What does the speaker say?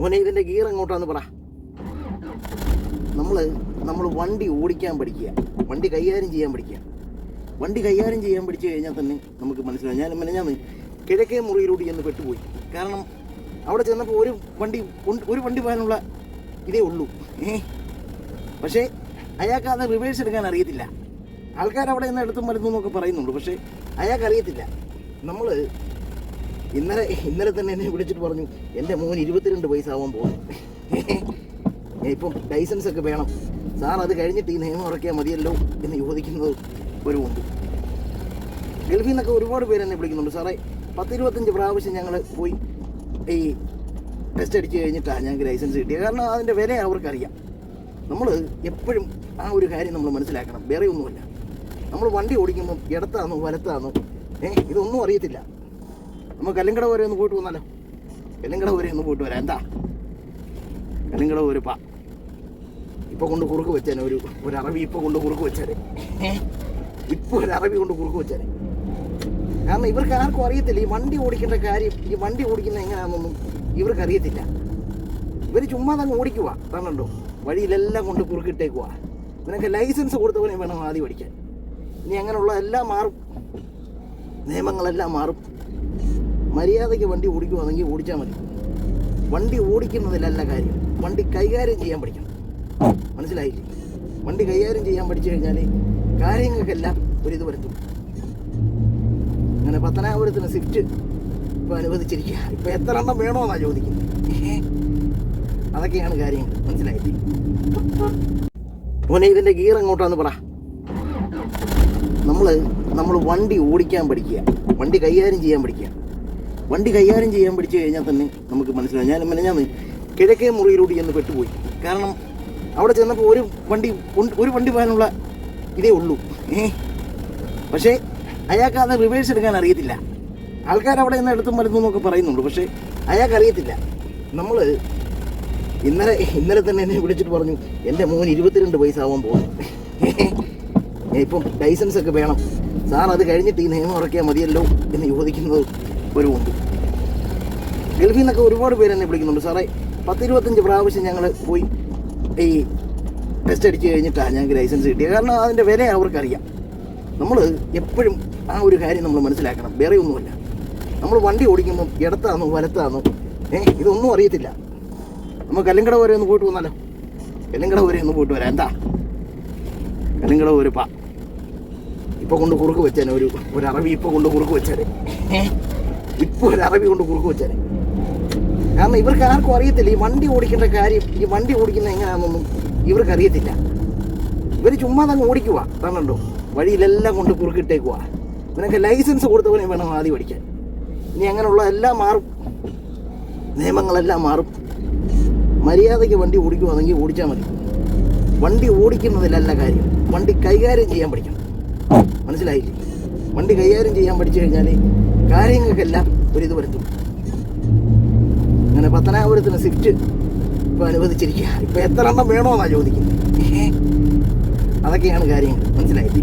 മോനെ ഇതിന്റെ ഗിയർ എങ്ങോട്ടാന്ന് പറ. നമ്മൾ നമ്മൾ വണ്ടി ഓടിക്കാൻ പഠിക്കുക. വണ്ടി കൈകാര്യം ചെയ്യാൻ പഠിക്കുക. വണ്ടി കൈകാര്യം ചെയ്യാൻ പഠിച്ചു കഴിഞ്ഞാൽ തന്നെ നമുക്ക് മനസ്സിലാവും. ഞാൻ ഞാൻ കിഴക്കേ മുറിയിലൂടെ ചെന്ന് പെട്ടുപോയി. കാരണം അവിടെ ചെന്നപ്പോൾ ഒരു വണ്ടി ഒരു വണ്ടി പോകാനുള്ള ഇതേ ഉള്ളൂ. ഏ? പക്ഷേ അയാൾക്ക് അത് റിവേഴ്സ് എടുക്കാൻ അറിയത്തില്ല. ആൾക്കാർ അവിടെ നിന്ന് എടുത്തും മരുന്നും എന്നൊക്കെ പറയുന്നുള്ളൂ. പക്ഷേ അയാൾക്ക് അറിയത്തില്ല. നമ്മൾ ഇന്നലെ ഇന്നലെ തന്നെ എന്നെ വിളിച്ചിട്ട് പറഞ്ഞു എന്റെ മോൻ ഇരുപത്തിരണ്ട് വയസ്സാവാൻ പോകുന്നു. ഇപ്പം ലൈസൻസ് ഒക്കെ വേണം. സാർ അത് കഴിഞ്ഞിട്ട് ഈ നിയമം ഇറക്കിയാൽ മതിയല്ലോ എന്ന് ചോദിക്കുന്നത് ഒരു ഉണ്ട് ഗൾഫിൽ നിന്നൊക്കെ ഒരുപാട് പേര് എന്നെ വിളിക്കുന്നുണ്ട്. സാറേ പത്തിരുപത്തഞ്ച് പ്രാവശ്യം ഞങ്ങൾ പോയി ഈ ടെസ്റ്റ് അടിച്ച് കഴിഞ്ഞിട്ടാണ് ഞങ്ങൾക്ക് ലൈസൻസ് കിട്ടിയത്. കാരണം അതിന്റെ വില അവർക്കറിയാം. നമ്മൾ എപ്പോഴും ആ ഒരു കാര്യം നമ്മൾ മനസ്സിലാക്കണം. വേറെ ഒന്നുമില്ല നമ്മൾ വണ്ടി ഓടിക്കുമ്പം ഇടത്താണോ വലത്താണോ ഏ ഇതൊന്നും അറിയത്തില്ല. നമുക്ക് കല്ലിങ്കട വരെ ഒന്ന് പോയിട്ട് വന്നാലോ? കല്ലിങ്കട വരെ ഒന്ന് പോയിട്ട് വരാം. എന്താ? കല്ലിങ്കട ഒരു പാ. ഇപ്പൊ കൊണ്ട് കുറുക്ക് വെച്ചാൽ ഒരു ഒരു അറബി ഇപ്പൊ കൊണ്ട് കുറുക്ക് വെച്ചാൽ ഇപ്പൊ ഒരു അറബി കൊണ്ട് കുറുക്ക് വെച്ചാൽ കാരണം ഇവർക്ക് ആർക്കും അറിയത്തില്ല ഈ വണ്ടി ഓടിക്കേണ്ട കാര്യം ഈ വണ്ടി ഓടിക്കുന്ന എങ്ങനെയാണെന്നൊന്നും ഇവർക്ക് അറിയത്തില്ല. ഇവർ ചുമ്മാ തന്നെ ഓടിക്കുക കാരണമുണ്ടോ വഴിയിലെല്ലാം കൊണ്ട് കുറുക്കിട്ടേക്കുക ഇവനൊക്കെ ലൈസൻസ് കൊടുത്തവനെ വേണം ആദ്യം ഓടിക്കാൻ ഇനി അങ്ങനെയുള്ള എല്ലാം മാറും. നിയമങ്ങളെല്ലാം മാറും. മര്യാദയ്ക്ക് വണ്ടി ഓടിക്കുവാണെങ്കിൽ ഓടിച്ചാൽ മതി. വണ്ടി ഓടിക്കുന്നതിലല്ല കാര്യം. വണ്ടി കൈകാര്യം ചെയ്യാൻ പഠിക്കണം. മനസ്സിലായില്ലേ? വണ്ടി കൈകാര്യം ചെയ്യാൻ പഠിച്ചു കഴിഞ്ഞാൽ കാര്യങ്ങൾക്കെല്ലാം ഒരിത് വരുത്തും. അങ്ങനെ പത്തനാപുരത്തിന് സ്വിഫ്റ്റ് ഇപ്പോൾ അനുവദിച്ചിരിക്കുക. ഇപ്പോൾ എത്ര എണ്ണം വേണമെന്നാണ് ചോദിക്കുന്നത്. അതൊക്കെയാണ് കാര്യങ്ങൾ. മനസ്സിലായില്ലേ? മോനെ ഇതിന്റെ ഗിയർ എങ്ങോട്ടാന്ന് പറ. നമ്മൾ നമ്മൾ വണ്ടി ഓടിക്കാൻ പഠിക്കുക. വണ്ടി കൈകാര്യം ചെയ്യാൻ പഠിക്കുക. വണ്ടി കൈകാര്യം ചെയ്യാൻ പഠിച്ചു കഴിഞ്ഞാൽ തന്നെ നമുക്ക് മനസ്സിലാവും. ഞാൻ ഞാൻ കിഴക്കേ മുറിയിലൂടെ ചെന്ന് പെട്ടുപോയി. കാരണം അവിടെ ചെന്നപ്പോൾ ഒരു വണ്ടി ഒരു വണ്ടി പോകാനുള്ള ഇതേ ഉള്ളൂ. ഏ? പക്ഷേ അയാൾക്ക് അത് റിവേഴ്സ് എടുക്കാൻ അറിയത്തില്ല. ആൾക്കാർ അവിടെ നിന്ന് എടുത്തും മരുന്നും എന്നൊക്കെ പറയുന്നുണ്ട്. പക്ഷേ അയാൾക്ക് അറിയത്തില്ല. നമ്മൾ ഇന്നലെ ഇന്നലെ തന്നെ എന്നെ വിളിച്ചിട്ട് പറഞ്ഞു എന്റെ മോൻ ഇരുപത്തിരണ്ട് വയസ്സാവാൻ പോകുന്നു. ഇപ്പം ലൈസൻസ് ഒക്കെ വേണം. സാർ അത് കഴിഞ്ഞിട്ട് ഈ നിയമം ഇറക്കിയാൽ മതിയല്ലോ എന്ന് ചോദിക്കുന്നത് ഒരു ഉണ്ട് ഗൾഫിൽ നിന്നൊക്കെ ഒരുപാട് പേര് എന്നെ വിളിക്കുന്നുണ്ട്. സാറേ പത്തിരുപത്തഞ്ച് പ്രാവശ്യം ഞങ്ങൾ പോയി ഈ ടെസ്റ്റ് അടിച്ച് കഴിഞ്ഞിട്ടാണ് ഞങ്ങൾക്ക് ലൈസൻസ് കിട്ടിയത്. കാരണം അതിന്റെ വില അവർക്കറിയാം. നമ്മൾ എപ്പോഴും ആ ഒരു കാര്യം നമ്മൾ മനസ്സിലാക്കണം. വേറെ ഒന്നുമില്ല. നമ്മൾ വണ്ടി ഓടിക്കുമ്പം ഇടത്താണോ വലത്താണോ ഏ ഇതൊന്നും അറിയത്തില്ല. നമ്മൾ കല്ലുംകട വരെ ഒന്ന് പോയിട്ട് വന്നാലോ? കല്ലുംകട വരെ ഒന്ന് പോയിട്ട് വരാം. എന്താ? കല്ലുംകട ഒരു പാ. ഇപ്പോൾ കൊണ്ട് കുറുക്ക് വെച്ചാൽ ഒരു ഒരു അറബി ഇപ്പോൾ കൊണ്ട് കുറുക്ക് വെച്ചേനെ. ഇപ്പൊ ഒരു അറബി കൊണ്ട് കുറുക്ക് വെച്ചാൽ കാരണം ഇവർക്ക് ആർക്കും അറിയത്തില്ല ഈ വണ്ടി ഓടിക്കേണ്ട കാര്യം ഈ വണ്ടി ഓടിക്കുന്ന എങ്ങനെയാണെന്നൊന്നും ഇവർക്ക് അറിയത്തില്ല. ഇവർ ചുമ്മാ തന്നെ ഓടിക്കുക കാണണ്ടോ വഴിയിലെല്ലാം കൊണ്ട് കുറുക്കിട്ടേക്കുക ഇവനൊക്കെ ലൈസൻസ് കൊടുത്തവനെ വേണം ആദ്യം ഓടിക്കാൻ ഇനി അങ്ങനെയുള്ള എല്ലാം മാറും. നിയമങ്ങളെല്ലാം മാറും. മര്യാദയ്ക്ക് വണ്ടി ഓടിക്കുവാണെങ്കിൽ ഓടിച്ചാൽ മതി. വണ്ടി ഓടിക്കുന്നതിലല്ല കാര്യം. വണ്ടി കൈകാര്യം ചെയ്യാൻ പഠിക്കണം. മനസ്സിലായില്ലേ? വണ്ടി കൈകാര്യം ചെയ്യാൻ പഠിച്ചു കഴിഞ്ഞാൽ കാര്യങ്ങൾക്കെല്ലാം ഒരിത് വരുത്തും. അങ്ങനെ പത്തനാപുരത്തിന് സ്വിഫ്റ്റ് ഇപ്പോൾ അനുവദിച്ചിരിക്കുക. ഇപ്പം എത്ര എണ്ണം വേണോന്നാണ് ചോദിക്കുന്നത്. അതൊക്കെയാണ് കാര്യങ്ങൾ. മനസ്സിലായില്ലേ?